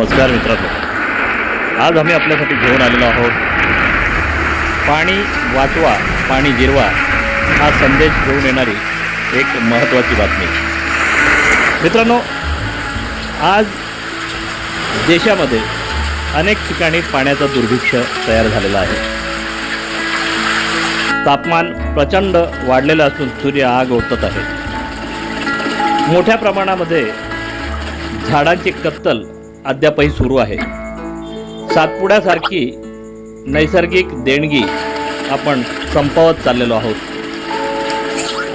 नमस्कार मित्रांनो. आज आम्ही आपल्यासाठी घेऊन आलेलो आहोत. पाणी वाचवा पाणी जिरवा हा संदेश घेऊन येणारी एक महत्त्वाची बातमी. मित्रांनो आज देशामध्ये अनेक ठिकाणी पाण्याचा दुर्भिक्ष तयार झालेला आहे. तापमान प्रचंड वाढलेलं असून सूर्य आग ओतत आहे. मोठ्या प्रमाणामध्ये झाडांची कत्तल अद्यापही सुरू आहे. सातपुड्यासारखी नैसर्गिक देणगी आपण संपवत चाललेलो आहोत.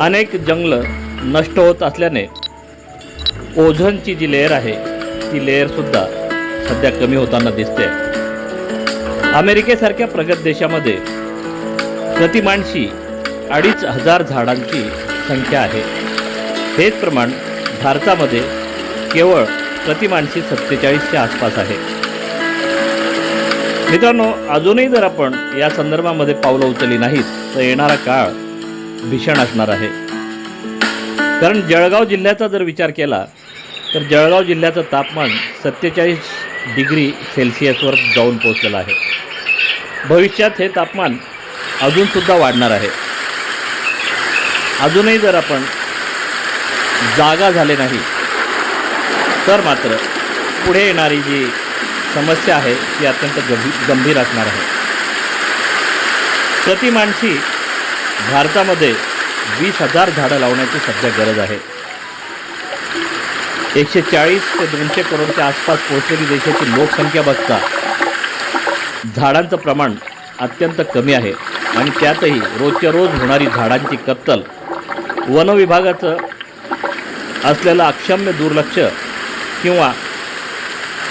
अनेक जंगलं नष्ट होत असल्याने ओझोनची जी लेअर आहे ती लेअरसुद्धा सध्या कमी होताना दिसते. अमेरिकेसारख्या प्रगत देशामध्ये प्रतिमानशी अडीच हजार झाडांची संख्या आहे. हेच प्रमाण भारतामध्ये केवळ प्रतिमानशी सत्तेचाळीसच्या आसपास आहे? मित्रांनो अजूनही जर आपण या संदर्भामध्ये पावलं उचलली नाहीत तर येणारा काळ भीषण असणार आहे. कारण जळगाव जिल्ह्याचा जर विचार केला तर जळगाव जिल्ह्याचं तापमान सत्तेचाळीस डिग्री सेल्सिअसवर जाऊन पोहोचलेलं आहे. भविष्यात हे तापमान अजूनसुद्धा वाढणार आहे. अजूनही जर आपण जागा झाले नाही तर मात्र पुढे येणारी जी समस्या आहे ती अत्यंत गंभी गंभीर असणार आहे. प्रति माणशी भारतामध्ये वीस हजार झाडं लावण्याची सध्या गरज आहे. एकशे चाळीस ते दोनशे करोडच्या आसपास पोहोचलेली देशाची लोकसंख्या बघता झाडांचं प्रमाण अत्यंत कमी आहे आणि त्यातही रोजच्या रोज होणारी झाडांची कत्तल वनविभागाचं असलेलं अक्षम्य दुर्लक्ष किंवा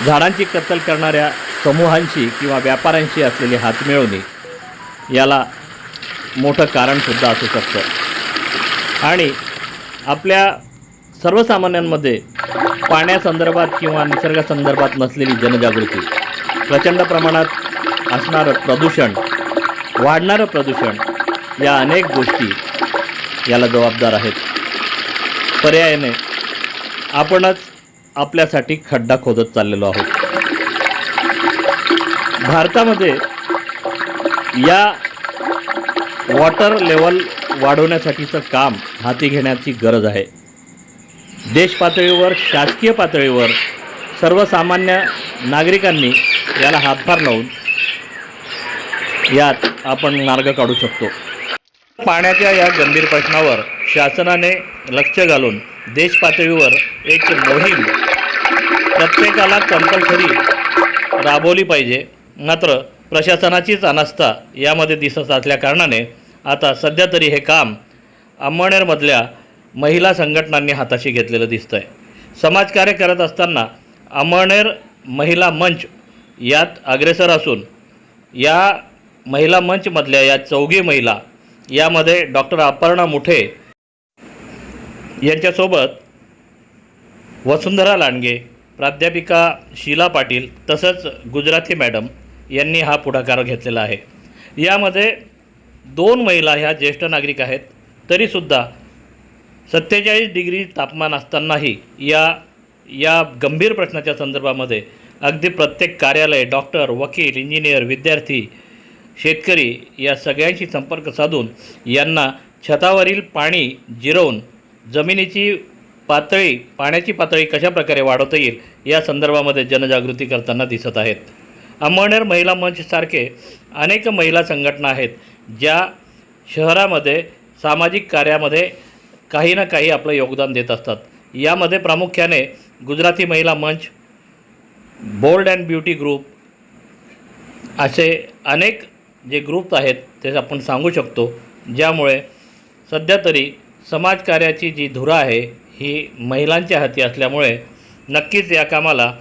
झाडांची कत्तल करणाऱ्या समूहांशी किंवा व्यापाऱ्यांशी असलेली हातमिळवणी याला मोठं कारणसुद्धा असू शकतं. आणि आपल्या सर्वसामान्यांमध्ये पाण्यासंदर्भात किंवा निसर्गासंदर्भात नसलेली जनजागृती प्रचंड प्रमाणात असणारं प्रदूषण वाढणारं प्रदूषण या अनेक गोष्टी याला जबाबदार आहेत. पर्यायाने आपणच आपल्यासाठी खड्डा खोदत चाललेलो आहोत. भारतामध्ये या वॉटर लेवल वाढवण्यासाठीचं काम हाती घेण्याची गरज आहे. देश पातळीवर शासकीय पातळीवर सर्वसामान्य नागरिकांनी याला हातभार लावून यात आपण मार्ग काढू शकतो. पाण्याच्या या गंभीर प्रश्नावर शासनाने लक्ष घालून देश पातळीवर एक मोहीम प्रत्येकाला कंपल्सरी राबवली पाहिजे. मात्र प्रशासनाचीच अनास्था यामध्ये दिसत असल्या कारणाने आता सध्या तरी हे काम अंमळनेरमधल्या महिला संघटनांनी हाताशी घेतलेलं दिसतं आहे समाजकार्य करत असताना अंमळनेर महिला मंच यात अग्रेसर असून या महिला मंचमधल्या या चौघी महिला यामध्ये डॉक्टर अपर्णा मुठे यांच्यासोबत वसुंधरा लांडगे प्राध्यापिका शीला पाटील तसंच गुजराती मॅडम यांनी हा पुढाकार घेतलेला आहे. यामध्ये दोन महिला ह्या ज्येष्ठ नागरिक आहेत तरीसुद्धा सत्तेचाळीस डिग्री तापमान असतानाही या या गंभीर प्रश्नाच्या संदर्भामध्ये अगदी प्रत्येक कार्यालय डॉक्टर वकील इंजिनियर विद्यार्थी शेतकरी या सगळ्यांशी संपर्क साधून यांना छतावरील पाणी जिरवून जमिनीची पातळी पाण्याची पातळी कशाप्रकारे वाढवता येईल या संदर्भामध्ये जनजागृती करताना दिसत आहेत. अंमळनेर महिला मंचसारखे अनेक महिला संघटना आहेत ज्या शहरामध्ये सामाजिक कार्यामध्ये काही ना काही आपलं योगदान देत असतात. यामध्ये प्रामुख्याने गुजराती महिला मंच बोल्ड अँड ब्युटी ग्रुप असे अनेक जे ग्रुप आहेत ते आपण सांगू शकतो ज्यामुळे सध्या तरी समाजकार्याची जी धुरा आहे ही महिलांच्या हाती असल्यामुळे नक्कीच या कामाला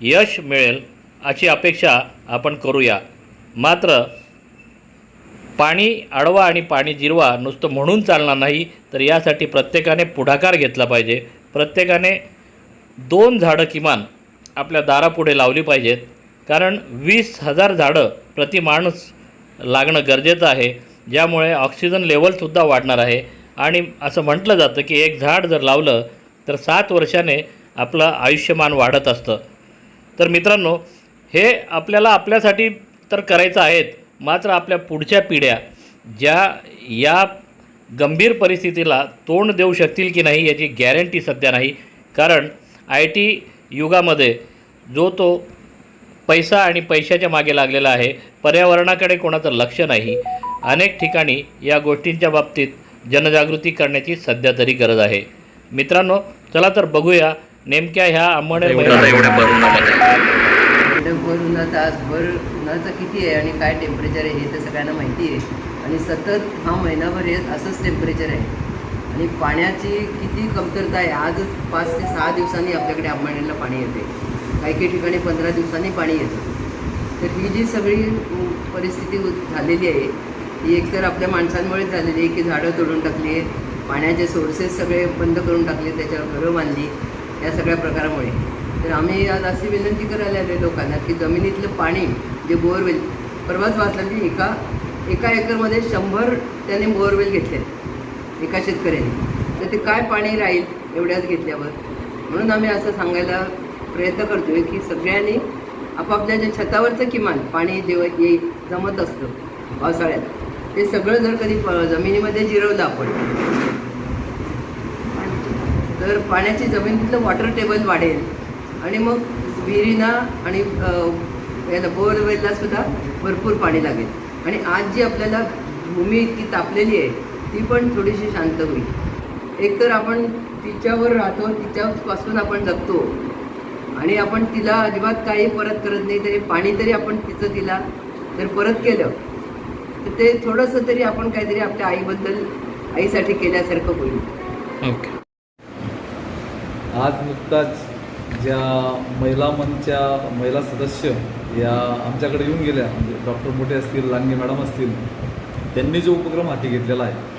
यश मिळेल अशी अपेक्षा आपण करूया. मात्र पाणी अडवा आणि पाणी जिरवा नुसतं म्हणून चालणार नाही तर यासाठी प्रत्येकाने पुढाकार घेतला पाहिजे. प्रत्येकाने दोन झाडं किमान आपल्या दारापुढे लावली पाहिजेत कारण वीस हजार झाडं प्रति माणूस लागणं गरजेचं आहे. ज्यामुळे ऑक्सिजन लेवलसुद्धा वाढणार आहे. आणि असं म्हटलं जातं की एक झाड जर लावलं तर सात वर्षाने आपलं आयुष्यमान वाढत असतं. तर मित्रांनो हे आपल्याला आपल्यासाठी तर करायचं आहेत मात्र आपल्या पुढच्या पिढ्या ज्या या गंभीर परिस्थितीला तोंड देऊ शकतील की नाही याची गॅरंटी सध्या नाही. कारण आय टी युगामध्ये जो तो पैसा आणि पैशाच्या मागे लागलेला आहे पर्यावरणाकडे कोणाचं लक्ष नाही. अनेक ठिकाणी या गोष्टींच्या बाबतीत जनजागृती करण्याची सध्या तरी गरज आहे. मित्रांनो चला तर बघूया नेमक्या ह्या एवढ्या भर उन्हाचा आज भर उन्हाचं किती आहे आणि काय टेम्परेचर आहे हे तर सगळ्यांना माहिती आहे. आणि सतत हा महिनाभर हे असंच टेम्परेचर आहे. आणि पाण्याची किती कमतरता आहे. आजच पाच ते सहा दिवसांनी आपल्याकडे अंबाणीला पाणी येते. काही काही ठिकाणी पंधरा दिवसांनी पाणी येतं. तर ही जी सगळी परिस्थिती झालेली आहे ही एकतर आपल्या माणसांमुळेच झालेली आहे की झाडं तोडून टाकली आहे पाण्याचे सोर्सेस सगळे बंद करून टाकले त्याच्यावर घरं बांधली या सगळ्या प्रकारामुळे. तर आम्ही आज अशी विनंती करायला आलो लोकांना की जमिनीतलं पाणी जे बोअरवेल परवाच वाचलं की एका एका एकरमध्ये शंभर त्याने बोअरवेल घेतले एका शेतकऱ्याने. तर ते काय पाणी राहील एवढ्याच घेतल्यावर? म्हणून आम्ही असं सांगायला प्रयत्न करतोय की सगळ्यांनी आपापल्या जे छतावरचं किमान पाणी जेव्हा येईल जमत असतं पावसाळ्यात ते सगळं जर कधी जमिनीमध्ये जिरवलं आपण तर पाण्याची जमिनीतलं वॉटर टेबल वाढेल. आणि मग विहिरीना आणि याला बोरवेलला सुद्धा भरपूर पाणी लागेल. आणि आज जी आपल्याला भूमी इतकी तापलेली आहे ती पण थोडीशी शांत होईल. एकतर आपण तिच्यावर राहतो तिच्यापासून आपण जगतो. आणि आपण तिला अजिबात काही परत करत नाही तरी पाणी तरी आपण तिचं तिला जर परत केलं तर ते थोडंसं तरी आपण काहीतरी आपल्या आईबद्दल आईसाठी केल्यासारखं होईल. ओके. आज नुकताच ज्या महिला मंचच्या महिला सदस्य या आमच्याकडे येऊन गेल्या म्हणजे डॉक्टर मोठे असतील लांगे मॅडम असतील त्यांनी जो उपक्रम हाती घेतलेला आहे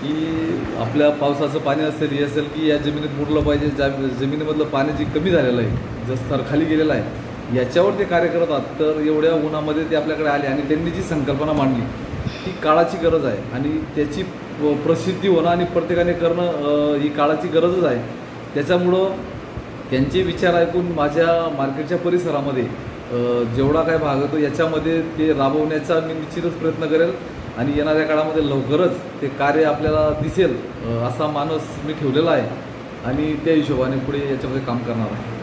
की आपल्या पावसाचं पाणी असेल हे असेल की या जमिनीत मुरलं पाहिजे ज्या जमिनीमधलं पाणी जे कमी झालेलं आहे स्तर खाली गेलेलं आहे याच्यावर ते कार्य करत आहात तर एवढ्या उन्हामध्ये ते आपल्याकडे आले आणि त्यांनी जी संकल्पना मांडली ती काळाची गरज आहे. आणि त्याची प्रसिद्धी होणं आणि प्रत्येकाने करणं ही काळाची गरजच आहे. त्याच्यामुळं त्यांचे विचार ऐकून माझ्या मार्केटच्या परिसरामध्ये जेवढा काय भाग होतो याच्यामध्ये ते राबवण्याचा मी निश्चितच प्रयत्न करेल आणि येणाऱ्या काळामध्ये लवकरच ते कार्य आपल्याला दिसेल असा मानस मी ठेवलेला आहे. आणि त्या हिशोबाने पुढे याच्यामध्ये काम करणार आहे.